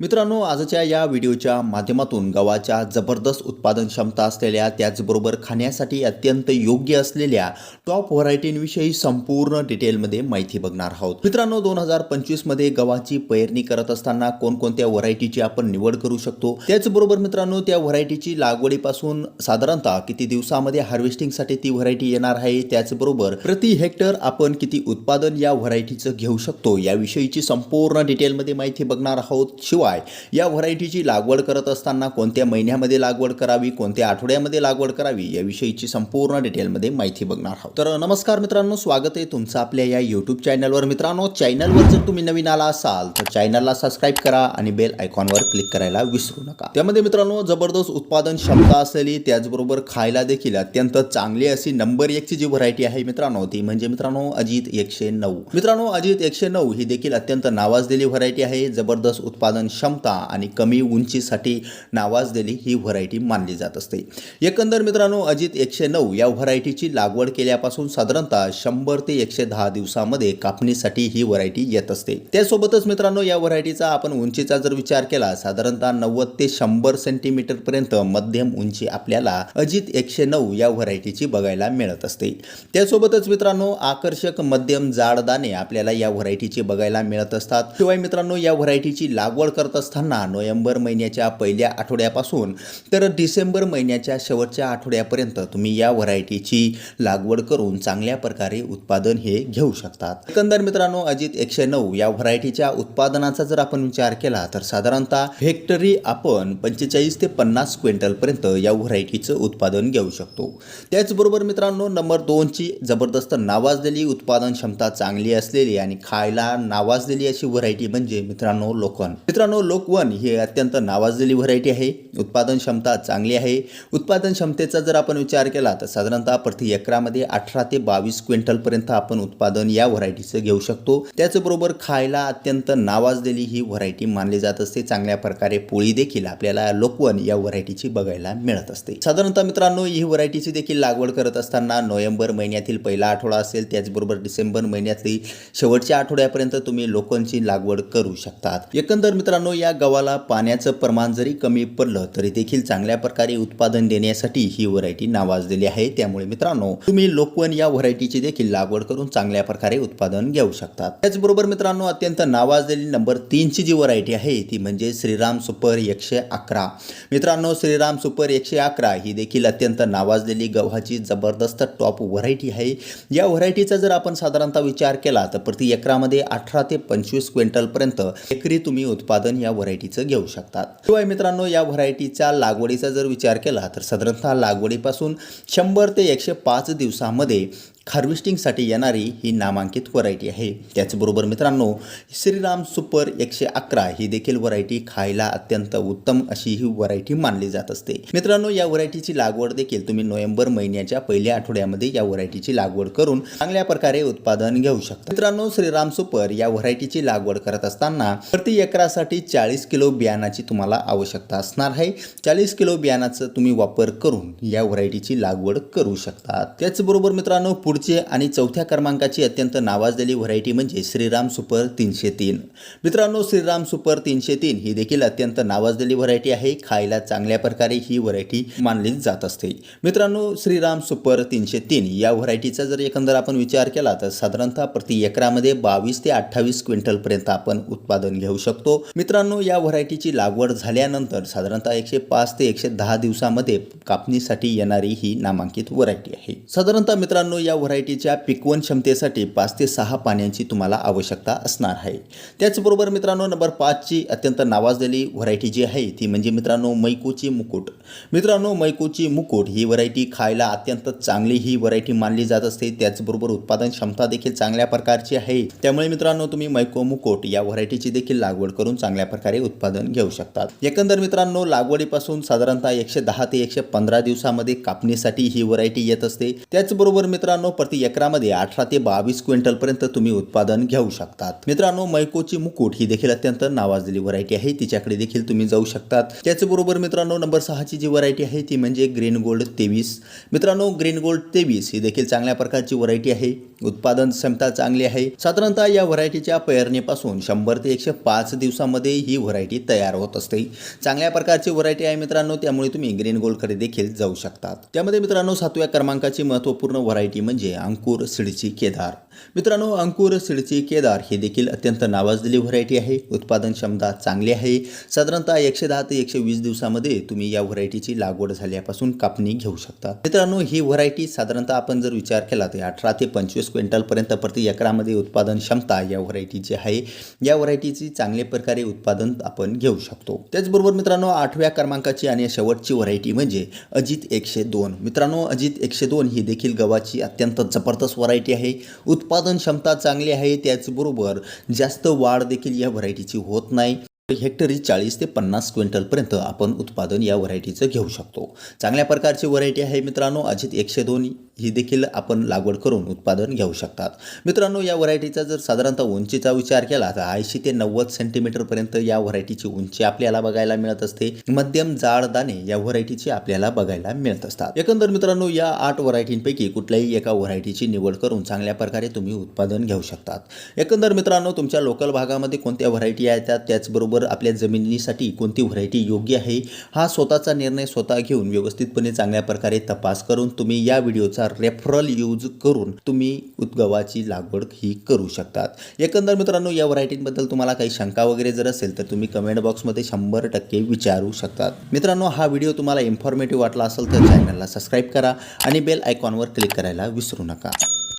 मित्रांनो आजच्या या व्हिडिओच्या माध्यमातून गव्हाच्या जबरदस्त उत्पादन क्षमता असलेल्या त्याचबरोबर खाण्यासाठी अत्यंत योग्य असलेल्या टॉप व्हरायटींविषयी संपूर्ण डिटेलमध्ये माहिती बघणार आहोत. मित्रांनो दोन हजार पंचवीसमध्ये गव्हाची पेरणी करत असताना कोणकोणत्या व्हरायटीची आपण निवड करू शकतो? त्याचबरोबर मित्रांनो त्या व्हरायटीची लागवडीपासून साधारणतः किती दिवसामध्ये हार्वेस्टिंगसाठी ती व्हरायटी येणार आहे? त्याचबरोबर प्रति हेक्टर आपण किती उत्पादन या व्हरायटीचं घेऊ शकतो? याविषयीची संपूर्ण डिटेलमध्ये माहिती बघणार आहोत. शिवाय या व्हरायटीची लागवड करत असताना कोणत्या महिन्यामध्ये लागवड करावी कोणत्या आठवड्यामध्ये लागवड करावी याविषयीची संपूर्ण डिटेलमध्ये माहिती बघणार आहोत. तर नमस्कार मित्रांनो स्वागत आहे तुमचं आपल्या या यूट्यूब चॅनलवर मित्रांनो चॅनलवर जर तुम्ही नवीन आला असाल तर चॅनलला सबस्क्राईब करा आणि बेल आयकॉनवर क्लिक करायला विसरू नका. त्यामध्ये मित्रांनो जबरदस्त उत्पादन क्षमता असलेली त्याचबरोबर खायला देखील अत्यंत चांगली अशी नंबर एकची जी व्हरायटी आहे मित्रांनो ती म्हणजे मित्रांनो अजित एकशे नऊ. मित्रांनो अजित एकशे नऊ ही देखील अत्यंत नावाजलेली व्हरायटी आहे. जबरदस्त उत्पादन क्षमता आणि कमी उंचीसाठी नावाजलेली ही व्हरायटी मानली जात असते. एकंदर मित्रांनो अजित एकशे नऊ या व्हरायटीची लागवड केल्यापासून साधारणतः शंभर ते एकशे दहा दिवसामध्ये कापणीसाठी ही व्हरायटी येत असते. त्यासोबतच मित्रांनो या व्हरायटीचा आपण उंचीचा जर विचार केला साधारणतः नव्वद ते शंभर सेंटीमीटर पर्यंत मध्यम उंची आपल्याला अजित एकशे नऊ या व्हरायटीची बघायला मिळत असते. त्यासोबतच मित्रांनो आकर्षक मध्यम जाड दाणे आपल्याला या व्हरायटीची बघायला मिळत असतात. शिवाय मित्रांनो या व्हरायटीची लागवड करत असताना नोव्हेंबर महिन्याच्या पहिल्या आठवड्यापासून तर डिसेंबर महिन्याच्या शेवटच्या आठवड्यापर्यंत तुम्ही या व्हरायटीची लागवड करून चांगल्या प्रकारे उत्पादन हे घेऊ शकतात. एकंदर मित्रांनो अजित एकशे नऊ या व्हरायटीच्या उत्पादनाचा जर आपण विचार केला तर साधारणतः हेक्टरी आपण पंचेचाळीस ते पन्नास क्विंटलपर्यंत या व्हरायटीचं उत्पादन घेऊ शकतो. त्याचबरोबर मित्रांनो नंबर दोनची जबरदस्त नावाजलेली उत्पादन क्षमता चांगली असलेली आणि खायला नावाजलेली अशी व्हरायटी म्हणजे मित्रांनो लोकन मित्रांनो लोकवन ही अत्यंत नावाजलेली व्हरायटी आहे. उत्पादन क्षमता चांगली आहे. उत्पादन क्षमतेचा जर आपण विचार केला तर साधारणतः प्रति एकरामध्ये अठरा ते बावीस क्विंटलपर्यंत आपण उत्पादन या व्हरायटीचं घेऊ शकतो. त्याचबरोबर खायला अत्यंत नावाजलेली ही व्हरायटी मानली जात असते. चांगल्या प्रकारे पोळी देखील आपल्याला लोकवन या व्हरायटीची बघायला मिळत असते. साधारणतः मित्रांनो ही व्हरायटीची देखील लागवड करत असताना नोव्हेंबर महिन्यातील पहिला आठवडा असेल त्याचबरोबर डिसेंबर महिन्यातली शेवटच्या आठवड्यापर्यंत तुम्ही लोकनची लागवड करू शकतात. एकंदर मित्रांनो या गव्हाला पाण्याचं प्रमाण जरी कमी पडलं तरी देखील चांगल्या प्रकारे उत्पादन देण्यासाठी ही व्हरायटी नावाजलेली आहे. त्यामुळे मित्रांनो तुम्ही लोकवन या व्हरायटीची देखील लागवड करून चांगल्या प्रकारे उत्पादन घेऊ शकतात. त्याचबरोबर मित्रांनो अत्यंत नावाजलेली नंबर तीनची जी व्हरायटी आहे ती म्हणजे श्रीराम सुपर एकशे अकरा. मित्रांनो श्रीराम सुपर एकशे अकरा ही देखील अत्यंत नावाजलेली गव्हाची जबरदस्त टॉप व्हरायटी आहे. या व्हरायटीचा जर आपण साधारणतः विचार केला तर प्रति एकरामध्ये अठरा ते पंचवीस क्विंटलपर्यंत एकरी तुम्ही उत्पादन या व्हरायटीचं घेऊ शकतात. शिवाय मित्रांनो या व्हरायटीच्या लागवडीचा जर विचार केला तर साधारणतः लागवडीपासून शंभर ते एकशे पाच दिवसामध्ये हार्वेस्टिंगसाठी येणारी ही नामांकित व्हरायटी आहे. त्याचबरोबर मित्रांनो श्रीराम सुपर एकशे अकरा ही देखील व्हरायटी खायला अत्यंत उत्तम अशी ही व्हरायटी मानली जात असते. मित्रांनो या व्हरायटीची लागवड देखील तुम्ही नोव्हेंबर महिन्याच्या पहिल्या आठवड्यामध्ये या व्हरायटीची लागवड करून चांगल्या प्रकारे उत्पादन घेऊ शकता. मित्रांनो श्रीराम सुपर या व्हरायटीची लागवड करत असताना प्रति एकरासाठी चाळीस किलो बियाणाची तुम्हाला आवश्यकता असणार आहे. चाळीस किलो बियाणाचा तुम्ही वापर करून या व्हरायटीची लागवड करू शकता. त्याचबरोबर मित्रांनो पुढे पुढचे आणि चौथ्या क्रमांकाची अत्यंत नावाजलेली व्हरायटी म्हणजे श्रीराम सुपर तीनशे तीन. मित्रांनो श्रीराम सुपर तीनशे तीन ही देखील अत्यंत नावाजलेली व्हरायटी आहे. खायला चांगल्या प्रकारे ही व्हरायटी मानली जात असते. मित्रांनो श्रीराम सुपर तीनशे तीन या व्हरायटीचा जर एकंदर आपण विचार केला तर साधारणतः प्रति एकरामध्ये बावीस ते अठ्ठावीस क्विंटलपर्यंत आपण उत्पादन घेऊ शकतो. मित्रांनो या व्हरायटीची लागवड झाल्यानंतर साधारणतः एकशे पाच ते एकशे दहा दिवसामध्ये कापणीसाठी येणारी ही नामांकित व्हरायटी आहे. साधारणतः मित्रांनो या व्हरायटीच्या पिकवण क्षमतेसाठी पाच ते सहा पाण्याची तुम्हाला आवश्यकता असणार आहे. त्याचबरोबर मित्रांनो नंबर पाचची अत्यंत नावाजलेली व्हरायटी जी आहे ती म्हणजे मित्रांनो मैकोची मुकुट. मित्रांनो मैकोची मुकुट ही व्हरायटी खायला अत्यंत चांगली ही व्हरायटी मानली जात असते. त्याचबरोबर उत्पादन क्षमता देखील चांगल्या प्रकारची आहे. त्यामुळे मित्रांनो तुम्ही मैको मुकुट या व्हरायटीची देखील लागवड करून चांगल्या प्रकारे उत्पादन घेऊ शकतात. एकंदर मित्रांनो लागवडीपासून साधारणतः एकशे दहा ते एकशे पंधरा दिवसामध्ये कापणीसाठी ही व्हरायटी येत असते. त्याचबरोबर मित्रांनो मित्रांनो प्रति एकरामध्ये अठरा ते बावीस क्विंटलपर्यंत तुम्ही उत्पादन घेऊ शकतात. मित्रांनो मैकोची मुकुट ही देखील अत्यंत नावाजलेली व्हरायटी आहे. तिच्याकडे देखील तुम्ही जाऊ शकतात. त्याचबरोबर मित्रांनो नंबर सहाची जी व्हरायटी आहे ती म्हणजे ग्रीन गोल्ड तेवीस. मित्रांनो ग्रीन गोल्ड तेवीस ही देखील चांगल्या प्रकारची व्हरायटी आहे. उत्पादन क्षमता चांगली आहे. साधारणतः या व्हरायटीच्या पेरणीपासून शंभर ते एकशे पाच दिवसामध्ये ही व्हरायटी तयार होत असते. चांगल्या प्रकारची व्हरायटी आहे मित्रांनो त्यामुळे तुम्ही ग्रीन गोल्डकडे देखील जाऊ शकतात. त्यामध्ये मित्रांनो सातव्या क्रमांकाची महत्त्वपूर्ण व्हरायटी म्हणजे म्हणजे अंकुर सिडची केदार. मित्रांनो अंकुर सिडची केदार ही देखील अत्यंत नावाजलेली व्हरायटी आहे. उत्पादन क्षमता चांगली आहे. साधारणतः एकशे दहा ते एकशे वीस दिवसामध्ये तुम्ही या व्हरायटीची लागवड झाल्यापासून कापणी घेऊ शकता. मित्रांनो ही व्हरायटी साधारणतः आपण जर विचार केला तर अठरा ते पंचवीस क्विंटलपर्यंत प्रति एकरामध्ये उत्पादन क्षमता या व्हरायटीची आहे. या व्हरायटीची चांगल्या प्रकारे उत्पादन आपण घेऊ शकतो. त्याचबरोबर मित्रांनो आठव्या क्रमांकाची आणि शेवटची व्हरायटी म्हणजे अजित एकशे दोन. मित्रांनो अजित एकशे दोन ही देखील गव्हाची अत्यंत जबरदस्त व्हरायटी आहे. उत्पादन क्षमता चांगली आहे त्याचबरोबर जास्त वाढ देखील या व्हरायटीची होत नाही. हेक्टरी चाळीस ते पन्नास क्विंटलपर्यंत आपण उत्पादन या व्हरायटीचं घेऊ शकतो. चांगल्या प्रकारची व्हरायटी आहे मित्रांनो. अजित एकशे दोन ही देखील आपण लागवड करून उत्पादन घेऊ शकतात. मित्रांनो या व्हरायटीचा जर साधारणतः उंचीचा विचार केला तर ऐंशी ते नव्वद सेंटीमीटरपर्यंत या व्हरायटीची उंची आपल्याला बघायला मिळत असते. मध्यम जाड दाणे या व्हरायटीची आपल्याला बघायला मिळत असतात. एकंदर मित्रांनो या आठ व्हरायटींपैकी कुठल्याही एका व्हरायटीची निवड करून चांगल्या प्रकारे तुम्ही उत्पादन घेऊ शकतात. एकंदर मित्रांनो तुमच्या लोकल भागामध्ये कोणत्या व्हरायटी येतात त्याचबरोबर आपल्या जमिनीसाठी कोणती व्हरायटी योग्य आहे? हा स्वतःचा निर्णय स्वतः घेऊन व्यवस्थितपणे चांगल्या प्रकारे तपास करून तुम्ही या व्हिडिओचा रेफरल यूज करून तुम्ही उद्गवाची लागवड ही करू शकतात. एकंदर मित्रांनो या व्हरायटींबद्दल तुम्हाला काही शंका वगैरे जर असेल तर तुम्ही कमेंट बॉक्समध्ये शंभर टक्के विचारू शकतात. मित्रांनो हा व्हिडिओ तुम्हाला इन्फॉर्मेटिव्ह वाटला असेल तर चॅनलला सबस्क्राईब करा आणि बेल आयकॉनवर क्लिक करायला विसरू नका.